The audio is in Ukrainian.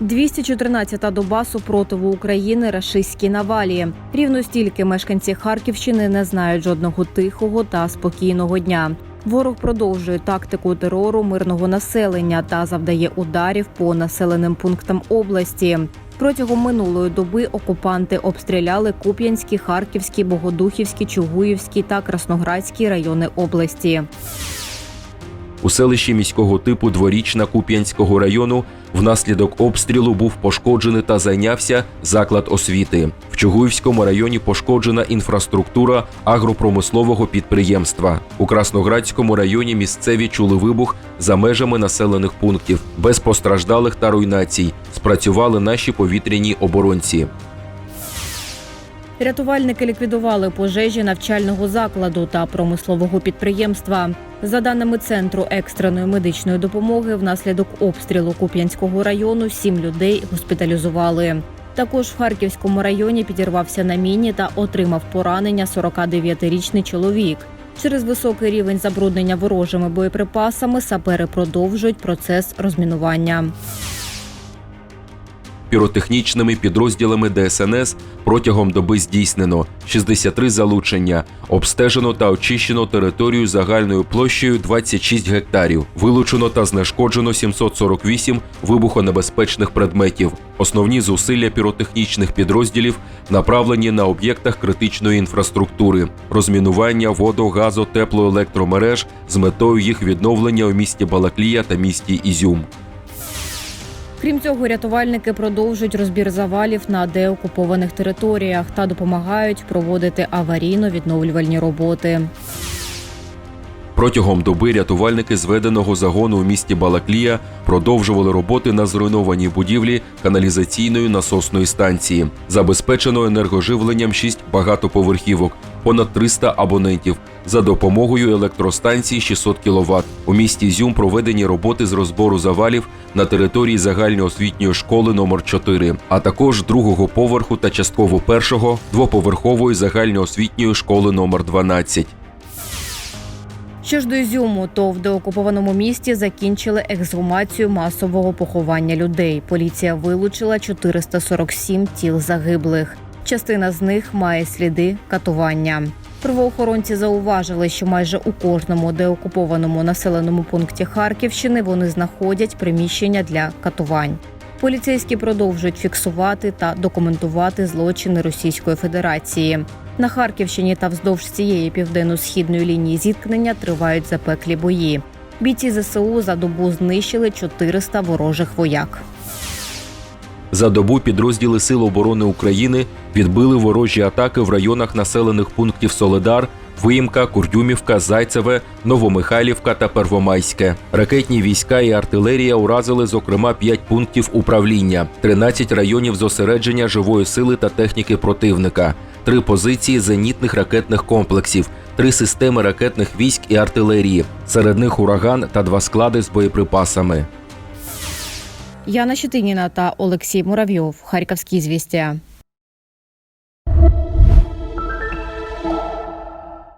214-та доба супротиву України рашистській навалі. Рівно стільки мешканці Харківщини не знають жодного тихого та спокійного дня. Ворог продовжує тактику терору мирного населення та завдає ударів по населеним пунктам області. Протягом минулої доби окупанти обстріляли Куп'янські, Харківські, Богодухівські, Чугуївські та Красноградські райони області. У селищі міського типу Дворічна Куп'янського району внаслідок обстрілу був пошкоджений та зайнявся заклад освіти. В Чугуївському районі пошкоджена інфраструктура агропромислового підприємства. У Красноградському районі місцеві чули вибух за межами населених пунктів без постраждалих та руйнацій. Спрацювали наші повітряні оборонці. Рятувальники ліквідували пожежі навчального закладу та промислового підприємства. За даними центру екстреної медичної допомоги, внаслідок обстрілу Куп'янського району сім людей госпіталізували. Також в Харківському районі підірвався на міні та отримав поранення 49-річний чоловік. Через високий рівень забруднення ворожими боєприпасами сапери продовжують процес розмінування. Піротехнічними підрозділами ДСНС протягом доби здійснено 63 залучення, обстежено та очищено територію загальною площею 26 гектарів, вилучено та знешкоджено 748 вибухонебезпечних предметів. Основні зусилля піротехнічних підрозділів направлені на об'єктах критичної інфраструктури, розмінування водо, газо, теплоелектромереж з метою їх відновлення у місті Балаклія та місті Ізюм. Крім цього, рятувальники продовжують розбір завалів на деокупованих територіях та допомагають проводити аварійно-відновлювальні роботи. Протягом доби рятувальники зведеного загону у місті Балаклія продовжували роботи на зруйнованій будівлі каналізаційної насосної станції. Забезпечено енергоживленням 6 багатоповерхівок, понад 300 абонентів. За допомогою електростанції 600 кВт. У місті Зюм проведені роботи з розбору завалів на території загальноосвітньої школи номер 4 а також другого поверху та частково першого двоповерхової загальноосвітньої школи номер 12. Що ж до Ізюму, то в деокупованому місті закінчили ексгумацію масового поховання людей. Поліція вилучила 447 тіл загиблих. Частина з них має сліди катування. Правоохоронці зауважили, що майже у кожному деокупованому населеному пункті Харківщини вони знаходять приміщення для катувань. Поліцейські продовжують фіксувати та документувати злочини Російської Федерації. На Харківщині та вздовж цієї південно-східної лінії зіткнення тривають запеклі бої. Бійці ЗСУ за добу знищили 400 ворожих вояк. За добу підрозділи Сил оборони України відбили ворожі атаки в районах населених пунктів Соледар, Виїмка, Курдюмівка, Зайцеве, Новомихайлівка та Первомайське. Ракетні війська і артилерія уразили, зокрема, 5 пунктів управління, 13 районів зосередження живої сили та техніки противника, три позиції зенітних ракетних комплексів, три системи ракетних військ і артилерії. Серед них ураган та два склади з боєприпасами. Яна Щетиніна та Олексій Муравйов. Харківські звістя.